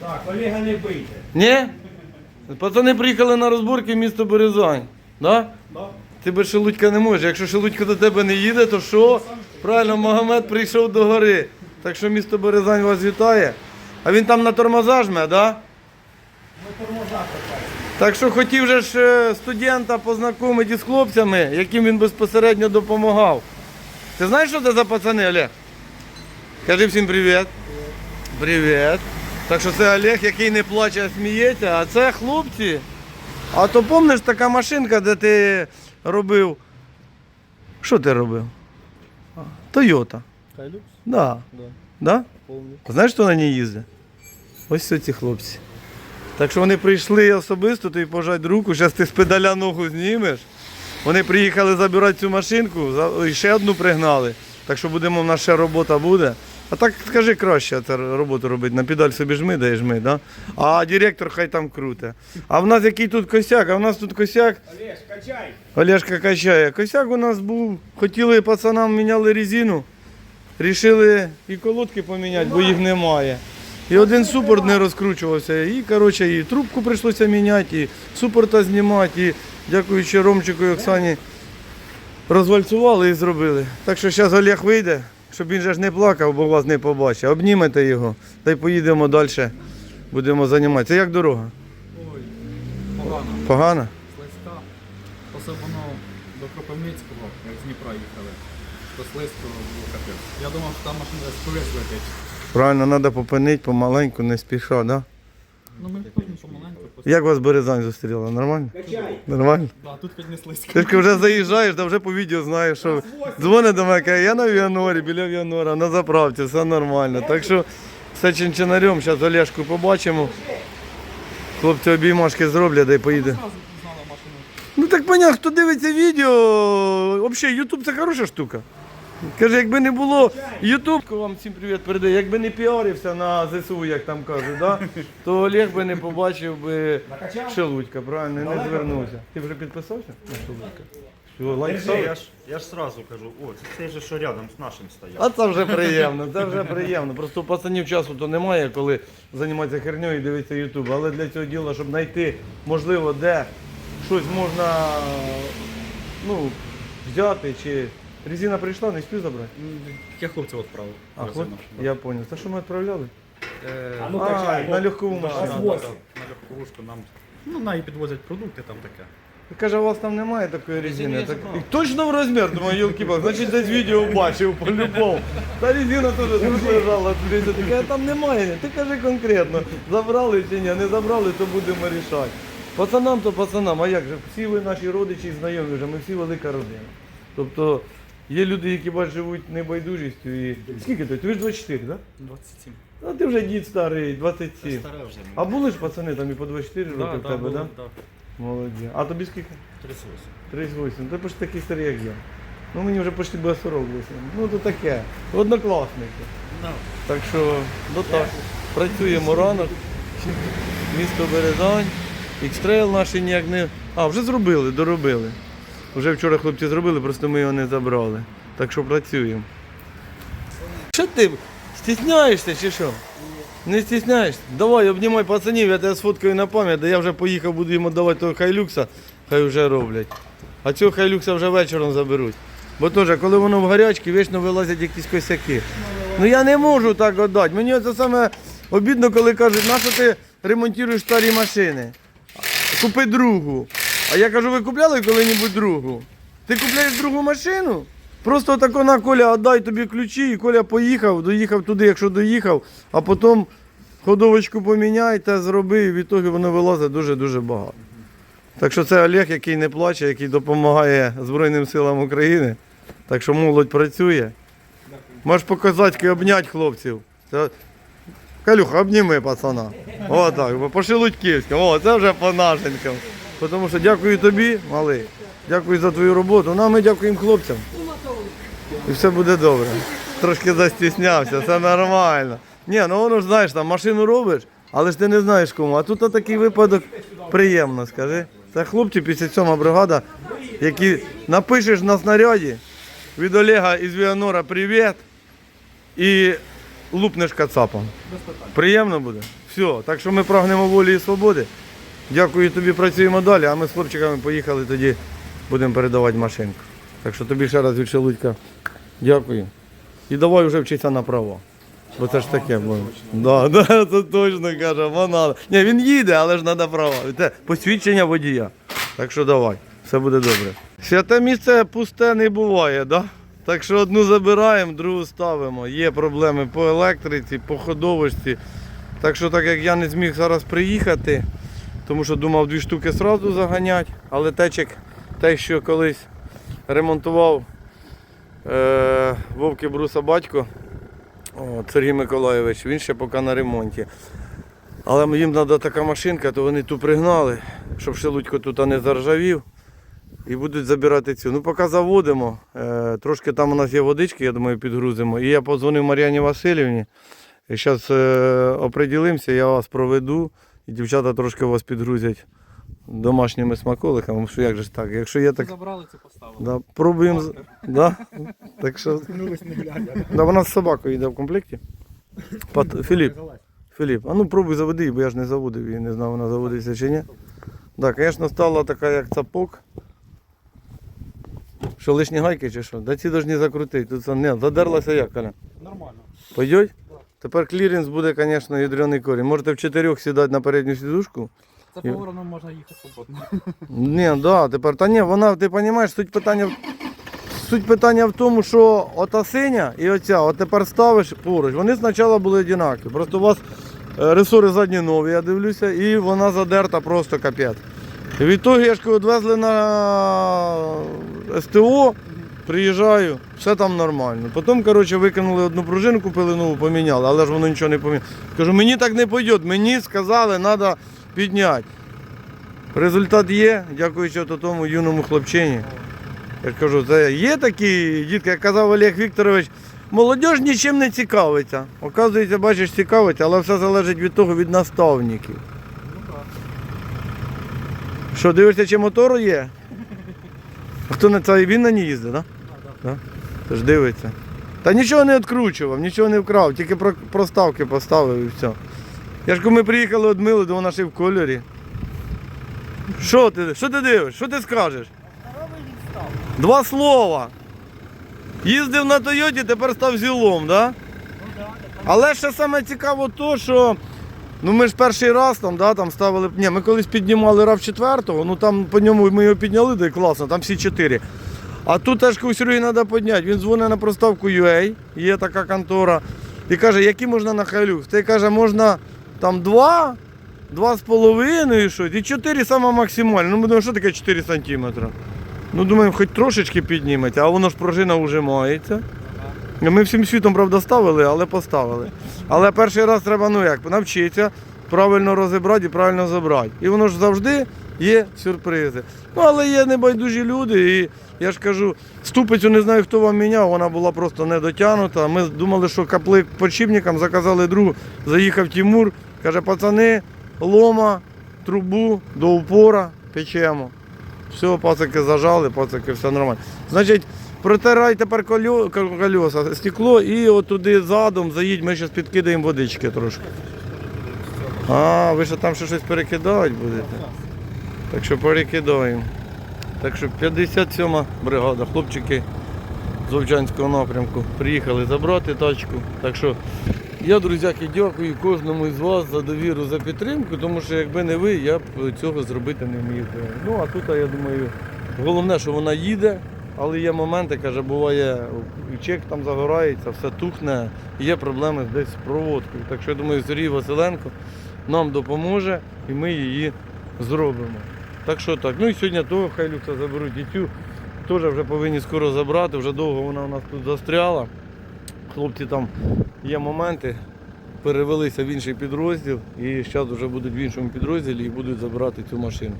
Так, Олега не бийте. Ні? Пацани приїхали на розборки в місто Березань. Да? Да? Ти без Шелудька не можеш. Якщо Шелудько до тебе не їде, то що? Правильно, Магомед прийшов до гори. Так що місто Березань вас вітає. А він там на тормоза жме, да? Ну тормоза. Так що хотів же ж е, студента познайомити з хлопцями, яким він безпосередньо допомагав. Ти знаєш, що це за пацани, Олег? Кажи всім привіт. Привіт. Так що це Олег, який не плаче, а сміється, а це хлопці. А то пам'ятаєш така машинка, де ти робив. Що ти робив? Тойота. Хайлюкс? Да. Да, Да? Знаєш, хто на ній їздить? Ось ці хлопці. Так що вони прийшли особисто, тобі пожать руку, зараз ти з педаля ногу знімеш. Вони приїхали забирати цю машинку, і ще одну пригнали. Так що будемо, в нас ще робота буде. А так скажи краще це роботу робити. На педаль собі жми, дай жми, да? а директор хай там круте. А в нас який тут косяк? А в нас тут косяк. Олег, качай. Олешка качає. Косяк у нас був. Хотіли пацанам міняли резину. Рішили і колодки поміняти, бо їх немає. І один супорт не розкручувався. І коротше, і трубку прийшлося міняти, і супорта знімати. І дякуючи Ромчику і Оксані, розвальцювали і зробили. Так що зараз Олег вийде, щоб він же ж не плакав, бо вас не побачить. Обнімете його, та й поїдемо далі. Будемо займатися. Як дорога? Ой, погано. Погана? Слизька. Особливо до Кропивницького, як з Дніпра їхали. То слизько було капець. Я думав, що там машина з колес летить. Правильно, треба попинити помаленьку, не спіша, да? Ну ми ходимо помаленьку. Як вас Березань зустріла? Нормально? Качай. Нормально? Да, тут хоч не слизько. Ти ж вже заїжджаєш, да вже по відео знаєш, що дзвонить до мене, каже, я на Віанорі, біля Віанора, на заправці, все нормально. Так що все чинчинарем, зараз Олешку побачимо. Хлопці обіймашки зроблять, да й поїде. Ну так понятно, хто дивиться відео, взагалі Ютуб це хороша штука. Каже, якби не було Ютуб, вам всім привіт передає, якби не піарився на ЗСУ, як там кажуть, да, то Олег би не побачив би Шелудька, правильно, не звернувся. Ти вже підписався на Шелудька? Все, лайк Держи. ставиш? Я ж, я ж сразу кажу, о, це же, що рядом з нашим стояв. А це вже приємно, це вже приємно. Просто у пацанів часу то немає, коли займатися хернею і дивитися Ютуб. Але для цього діла, щоб знайти, можливо, де щось можна ну, взяти чи. Резина прийшла, не спів забрати. Я хлопців відправив. А, хлоп, машину. я зрозумів. Це що ми відправляли? Е, А ну А, на легкову машину. да, Розвоз. да, На легковушку нам. Ну, на і підвозять продукти там таке. Каже, у вас там немає такої резини. Так, і точно в розмір, думаю, йолки бак значить десь відео бачив по-любому. Та резина теж тут лежала, дивіться, така там немає. Ти кажи конкретно, забрали чи ні, не забрали, то будемо рішати. Пацанам то пацанам, а як же? Всі ви наші родичі і знайомі вже, ми всі велика родина. Тобто є люди, які бач, живуть небайдужістю і. Скільки ти? Ти ж 24, так? 27. Да? А ти вже дід старий, 27. Старе вже А були ж пацани там і по 24 роки в тебе, так? да. Молоді. А тобі скільки? 38. 38. Ти почти такий старий, як я. Ну мені вже почти буде 48. Ну то таке. Однокласники. Да. Так що, ну так. Працюємо ранок. Місто Березань. Ікстрейл наші ніяк не. А, вже зробили, доробили. Вже вчора хлопці зробили, просто ми його не забрали. Так що працюємо. Що ти? Стісняєшся чи що? Не стісняєшся? Давай, обнімай пацанів, я тебе сфоткаю на пам'ять, да я вже поїхав, буду їм давати того хайлюкса, хай вже роблять. А цього хайлюкса вже вечором заберуть. Бо теж, коли воно в гарячці, вічно вилазять якісь косяки. Ну я не можу так віддати. Мені це саме обідно, коли кажуть, нащо ти ремонтуєш старі машини? Купи другу. А я кажу, ви купляли коли-небудь другу? Ти купляєш другу машину? Просто тако на Коля віддай тобі ключі, і Коля поїхав, доїхав туди, якщо доїхав, а потім ходовочку поміняй та зроби, і в ітогі воно вилазить дуже-дуже багато. Так що це Олег, який не плаче, який допомагає Збройним силам України. Так що молодь працює. Можеш показати, обняти хлопців. Це... Калюха, обніми пацана. О, так, по Шелудьківському. О, це вже по нашенькам. Тому що дякую тобі, малий. Дякую за твою роботу. Ну, а ми дякуємо хлопцям. І все буде добре. Трошки застіснявся, все нормально. Ні, ну воно ж знаєш, там машину робиш, але ж ти не знаєш кому. А тут такий випадок приємно, скажи. Це хлопці 57 бригада, які напишеш на снаряді від Олега із Віанора привіт. І лупнеш кацапом. Приємно буде? Все, так що ми прагнемо волі і свободи. Дякую тобі, працюємо далі, а ми з хлопчиками поїхали тоді, будемо передавати машинку. Так що тобі ще раз від Шелудька дякую. І давай вже вчитися на право. Бо це ж таке було. Да, да, це точно каже, вона. Ні, він їде, але ж треба права. Це посвідчення водія. Так що давай, все буде добре. Святе місце пусте не буває, да? Так що одну забираємо, другу ставимо. Є проблеми по електриці, по ходовості. Так що, так як я не зміг зараз приїхати, тому що думав дві штуки одразу заганяти, але течик, те, що колись ремонтував е, Вовки Бруса батько, о, Сергій Миколайович, він ще поки на ремонті. Але їм треба така машинка, то вони ту пригнали, щоб Шелудько тут не заржавів. І будуть забирати цю. Ну, поки заводимо. Е, трошки там у нас є водички, я думаю, підгрузимо. І я подзвонив Мар'яні Васильівні. І зараз е, оприділимося, я вас проведу. І дівчата трошки вас підгрузять домашніми смаколиками. Що як же ж так? Якщо є так. Забрали це поставили. Да, пробуємо. з- Да? Так що. Да, вона з собакою йде в комплекті. Пат... Філіп. Філіп, а ну пробуй заведи, її, бо я ж не заводив її, не знав, вона заводиться чи ні. Так, звісно, стала така, як цапок. Що лишні гайки чи що? Да ці повинні закрутити. Тут це не, задерлася як, Коля? Нормально. Пойдет? Тепер кліренс буде, звісно, ядрений корінь. Можете в чотирьох сідати на передню сідушку. Це І- по можна їхати свободно. Ні, да, тепер. Та ні, вона, ти розумієш, суть питання. в- Суть питання в тому, що ота синя і оця, от тепер ставиш поруч. Вони спочатку були однакові. Просто у вас е, ресори задні нові, я дивлюся, і вона задерта просто капець. І того, я ж коли відвезли на СТО, приїжджаю, все там нормально. Потім, коротше, викинули одну пружину, купили нову, поміняли, але ж воно нічого не поміняло. Кажу, мені так не пойде, мені сказали, треба підняти. Результат є, дякуючи тому юному хлопчині. Я кажу, це є такі дітки, як казав Олег Вікторович, молодь нічим не цікавиться. Оказується, бачиш, цікавиться, але все залежить від того, від наставників. Що, дивишся, чи мотор є? А Хто на це він на ній їздить, так? Да? Да? Тож дивиться. Та нічого не відкручував, нічого не вкрав, тільки проставки поставив і все. Я ж коли ми приїхали одмили, то вона ще в кольорі. Що ти? Що ти дивиш? Що ти скажеш? Два слова. Їздив на Тойоті, тепер став зілом, да? Але ще саме цікаво то, що ну ми ж перший раз там, да, там ставили. Ні, ми колись піднімали рав 4 ну там по ньому ми його підняли, де класно, там всі чотири. А тут теж у Сергія треба підняти. Він дзвонить на проставку UA, є така контора, і каже, які можна на хайлюкс. Ти каже, можна там два, два з половиною щось, і чотири саме максимально. Ну, ми думаємо, що таке 4 сантиметри? Ну, думаємо, хоч трошечки підніметься, а воно ж пружина вже мається. Ми всім світом, правда, ставили, але поставили. Але перший раз треба, ну як, навчитися правильно розібрати і правильно забрати. І воно ж завжди є сюрпризи. Ну, але є небайдужі люди, і я ж кажу, ступицю не знаю, хто вам міняв, вона була просто не дотягнута. Ми думали, що каплик подшипникам, заказали другу, заїхав Тимур, каже, пацани, лома, трубу до упора печемо. Все, пацики зажали, пацики, все нормально. Значить, протирай тепер кольо- кол- колеса, стекло і от туди задом заїдь, ми зараз підкидаємо водички трошки. А, ви ще там ще щось перекидати будете? Так що перекидаємо. Так що 57 бригада, хлопчики з Овчанського напрямку приїхали забрати тачку. Так що я, друзяки, дякую кожному із вас за довіру, за підтримку, тому що якби не ви, я б цього зробити не міг. Ну а тут, я думаю, головне, що вона їде, але є моменти, каже, буває, чек там загорається, все тухне, є проблеми десь з проводкою. Так що я думаю, Сергій Василенко нам допоможе і ми її зробимо. Так що так. Ну і сьогодні того хай люкса заберуть і цю. Теж вже повинні скоро забрати, вже довго вона у нас тут застряла. Хлопці там є моменти, перевелися в інший підрозділ і зараз вже будуть в іншому підрозділі і будуть забирати цю машину.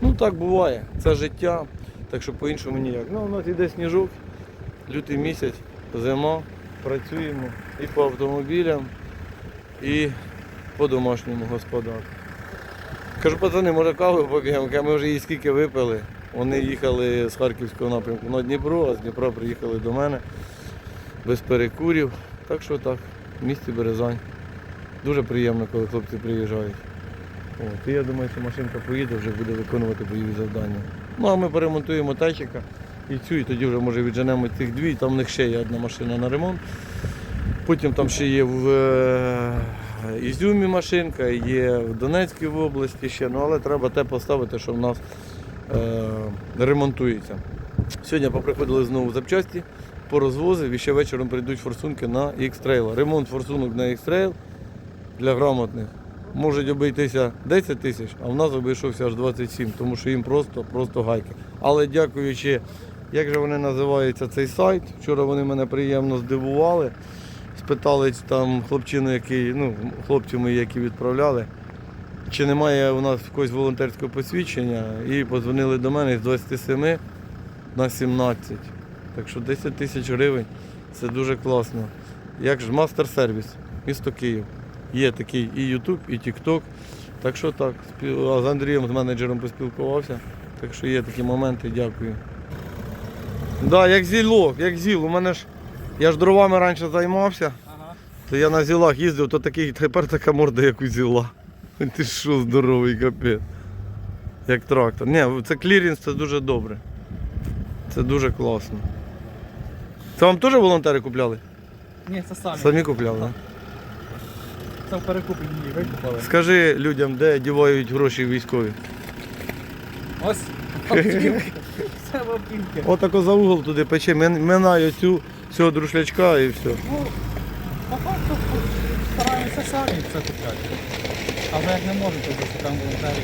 Ну так буває, це життя, так що по-іншому ніяк. Ну, у нас іде сніжок, лютий місяць, зима, працюємо і по автомобілям, і по домашньому господарству. Кажу, пацани, може каву поп'ємо, Кажу, ми вже її скільки випили. Вони їхали з Харківського напрямку на Дніпро, а з Дніпра приїхали до мене без перекурів. Так що так. в місті Березань. Дуже приємно, коли хлопці приїжджають. От, і я думаю, що машинка поїде, вже буде виконувати бойові завдання. Ну а ми поремонтуємо тачика і цю, і тоді вже може відженемо цих дві, там в них ще є одна машина на ремонт. Потім там ще є в е, Ізюмі машинка, є в Донецькій області ще, ну але треба те поставити, що в нас е, ремонтується. Сьогодні поприходили знову запчасті, порозвозив і ще вечором прийдуть форсунки на X-Trail. Ремонт форсунок на X-Trail для грамотних можуть обійтися 10 тисяч, а в нас обійшовся аж 27, тому що їм просто, просто гайки. Але дякуючи, як же вони називаються цей сайт, вчора вони мене приємно здивували. Спитали там хлопчину, який, ну, хлопці мої, які відправляли, чи немає у нас якогось волонтерського посвідчення, і подзвонили до мене з 27 на 17. Так що 10 тисяч гривень це дуже класно. Як ж мастер-сервіс, місто Київ. Є такий і Ютуб, і Тікток. Так що так, з Андрієм, з менеджером поспілкувався. Так що є такі моменти, дякую. Так, да, як зілок, як зіл. У мене ж я ж дровами раніше займався, Ага. то я на зілах їздив, то такий, тепер така морда, як у зіла. Ти що, здоровий капець. Як трактор. Ні, це клірінс, це дуже добре. Це дуже класно. Це вам теж волонтери купляли? Ні, це самі. Самі купляли, так? Це в перекупленні викупили. Скажи людям, де дівають гроші військові. Ось. автівки. Це в автівки. Отако за угол туди пече, минаю цю цього друшлячка і все. Ну, по факту стараємося самі це купляти. А вже як не можемо, то десь там волонтери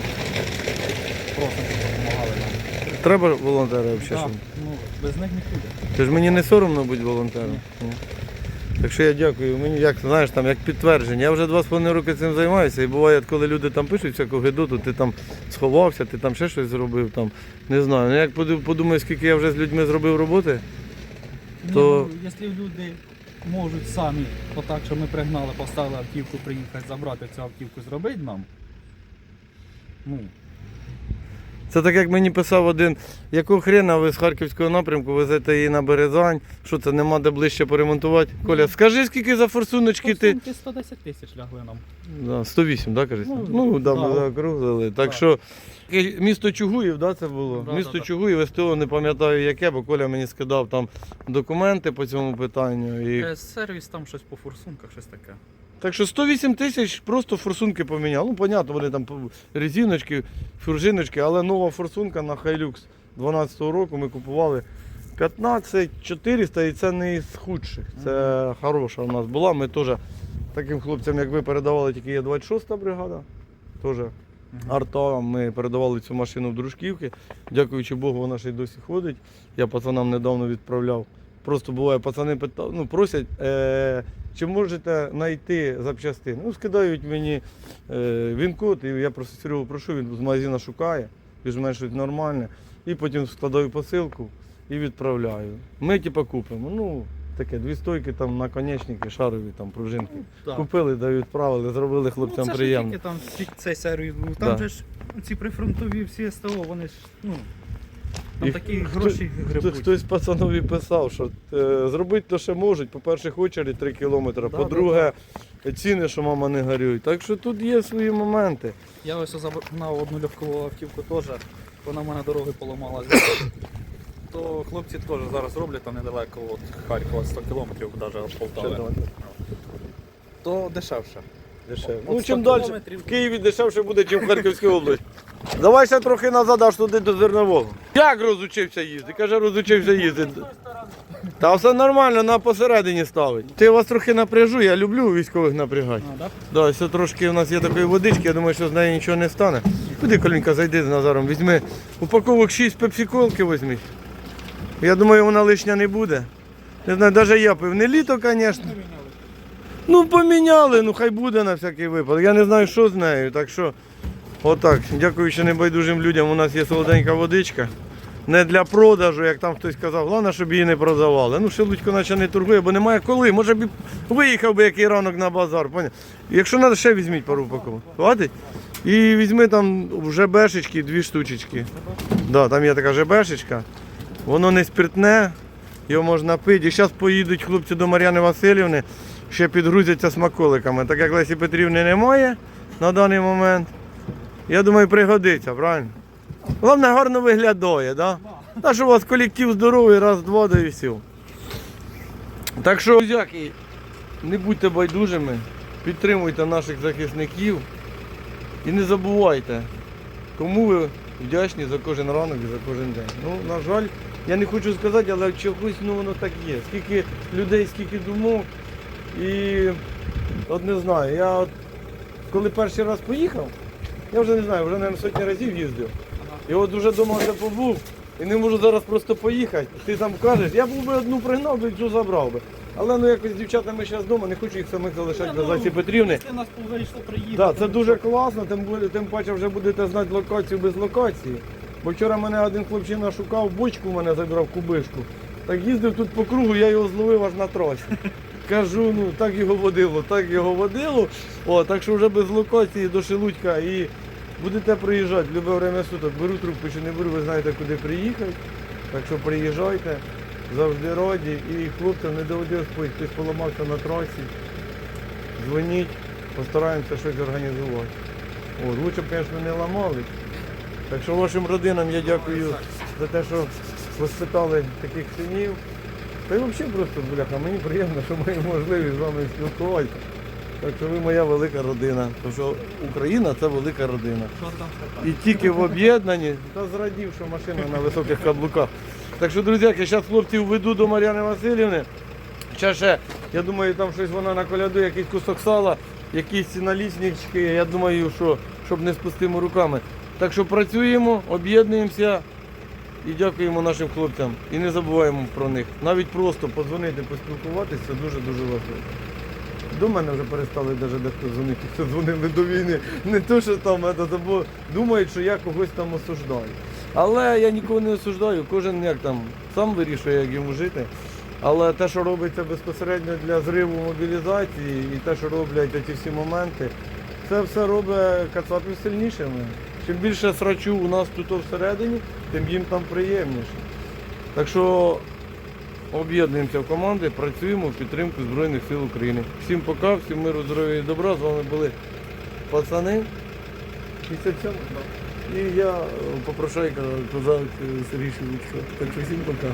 просимо, щоб допомагали нам. Треба волонтери взагалі. Так, ну, без них нікуди. Це ж мені не соромно бути волонтером. Ні. Так що я дякую. Мені як знаєш, там як підтвердження. Я вже два з половиною роки цим займаюся. І буває, коли люди там пишуть всяку гидоту, ти там сховався, ти там ще щось зробив. Там, не знаю. Ну як поду- подумаю, скільки я вже з людьми зробив роботи. То- ну, якщо люди можуть самі, отак, що ми пригнали, поставили автівку, приїхати, забрати цю автівку, зробити нам. Ну, Це так як мені писав один, якого хрена ви з Харківського напрямку везете її на Березань, що це нема де ближче поремонтувати. Коля, скажи, скільки за форсуночки ти. форсунки 110 тисяч лягли нам. Да, 108, так, кажеш? Ну, Ну, да, ми да. заокруглили. Так Да. що місто Чугуїв, да, це було? Да, місто да, да. Чугуїв, СТО не пам'ятаю яке, бо Коля мені скидав там документи по цьому питанню. І... Е, Сервіс там щось по форсунках, щось таке. Так що 108 тисяч просто форсунки поміняв. Ну, понятно, вони там резиночки, фуржиночки, але нова форсунка на Hilux 12-го року ми купували 15 400 і це не із худших. Це хороша у нас була. Ми теж таким хлопцям, як ви передавали, тільки є 26-та бригада. Теж арта. Ми передавали цю машину в Дружківки. Дякуючи Богу, вона ще й досі ходить. Я пацанам недавно відправляв. Просто буває, пацани питають, ну, просять, е, чи можете знайти запчастини. Ну, скидають мені е, він-код, і я просто Серегу прошу, він з магазину шукає, більш-менш щось нормальне. І потім складаю посилку і відправляю. Ми типу купимо. Ну, таке, дві стойки там наконечники, шарові там пружинки. Так. Купили, да відправили, зробили хлопцям ну, це приємно. Ж тільки там цей сервіс був. Там Да. же ж ці прифронтові всі СТО, вони ж, ну, там І такі хто- гроші грибуть. Хтось пацанові писав, що е, зробити то ще можуть. По-перше, очередь 3 кілометри, Да, по-друге, ціни, що мама не горюють. Так що тут є свої моменти. Я ось загнав одну легкову автівку теж, вона в мене дороги поламалася. То хлопці теж зараз роблять там недалеко від Харкова 100 кілометрів, навіть від Полтави. То дешевше. Дешевше. От Ну, 100 чим далі кілометрів. в Києві дешевше буде, ніж в Харківській області. Давай ще трохи назад, аж туди до зернового. Як розучився їздити? Каже, розучився їздити. Та все нормально, на посередині ставить. Ти вас трохи напряжу, я люблю військових напрягати. А, да? Да, все трошки у нас є такої водички, я думаю, що з неї нічого не стане. Куди, Колінка, зайди з Назаром, візьми упаковок 6 пепсиколки візьми. Я думаю, вона лишня не буде. Не знаю, навіть я пив. Не літо, звісно. Ну, поміняли, ну хай буде на всякий випадок. Я не знаю, що з нею. Так що, отак, дякуючи небайдужим людям, у нас є солоденька водичка. Не для продажу, як там хтось казав, головне, щоб її не продавали. Ну, Шелудько наче не торгує, бо немає коли. Може б виїхав би який ранок на базар. Якщо треба, ще візьміть пару упаковок. Хватить? І візьми там в ЖБшечки дві штучечки. Да, там є така ЖБшечка. Воно не спиртне, його можна пити. І зараз поїдуть хлопці до Мар'яни Васильівни. ще підгрузяться смаколиками. Так як Лесі Петрівни немає на даний момент, я думаю, пригодиться, правильно? Головне, гарно виглядає, да? Та що у вас колектив здоровий, раз, два, да і все. Так що, друзяки, не будьте байдужими, підтримуйте наших захисників і не забувайте, кому ви вдячні за кожен ранок і за кожен день. Ну, на жаль, я не хочу сказати, але чогось ну, воно так є. Скільки людей, скільки думок. І от не знаю, я от коли перший раз поїхав, я вже не знаю, вже мабуть, сотні разів їздив. І от уже вдома вже побув, і не можу зараз просто поїхати. Ти там кажеш, я був би одну пригнав би і цю забрав би. Але ну якось з дівчатами зараз вдома, не хочу їх самих залишати без Лесі Петрівни. Ти нас приїхати. Так, це дуже класно, тим, буде- тим паче вже будете знати локацію без локації. Бо вчора мене один хлопчина шукав, бочку в мене забрав кубишку. Так їздив тут по кругу, я його зловив аж на тросі. Кажу, ну так його водило, так його водило. О, так що вже без локації до Шелудька і будете приїжджати в любе время суток. Беру трубку чи не беру, ви знаєте, куди приїхати. Так що приїжджайте, завжди раді. І хлопцям не доводилось пить, хтось поламався на трасі. Дзвоніть, постараємося щось організувати. О, лучше б, звісно, не ламали. Так що вашим родинам я дякую за те, що воспитали таких синів. Та й взагалі просто, бляха, мені приємно, що ми можливість з вами спілкуватися. Так що ви моя велика родина. Тому що Україна це велика родина. І тільки в об'єднанні, та зрадів, що машина на високих каблуках. Так що, друзі, я зараз хлопців веду до Мар'яни Васильівни. Ще, я думаю, там щось вона наколядує, якийсь кусок сала, якісь наліснички. Я думаю, що щоб не з пустими руками. Так що працюємо, об'єднуємося і дякуємо нашим хлопцям. І не забуваємо про них. Навіть просто подзвонити, поспілкуватися це дуже-дуже важливо. До мене вже перестали навіть дехто дзвонити, хто дзвонили до війни. Не то, що там, бо думають, що я когось там осуждаю. Але я нікого не осуждаю, кожен як там сам вирішує, як йому жити. Але те, що робиться безпосередньо для зриву мобілізації і те, що роблять ці всі моменти, це все робить кацапів сильнішими. Чим більше срачу у нас тут всередині, тим їм там приємніше. Так що об'єднуємося в команди, працюємо в підтримку Збройних сил України. Всім пока, всім миру, здоров'я і добра. З вами були пацани. 57. І я е, попрошайка козак е, Сергій Шевичко. Так що всім пока.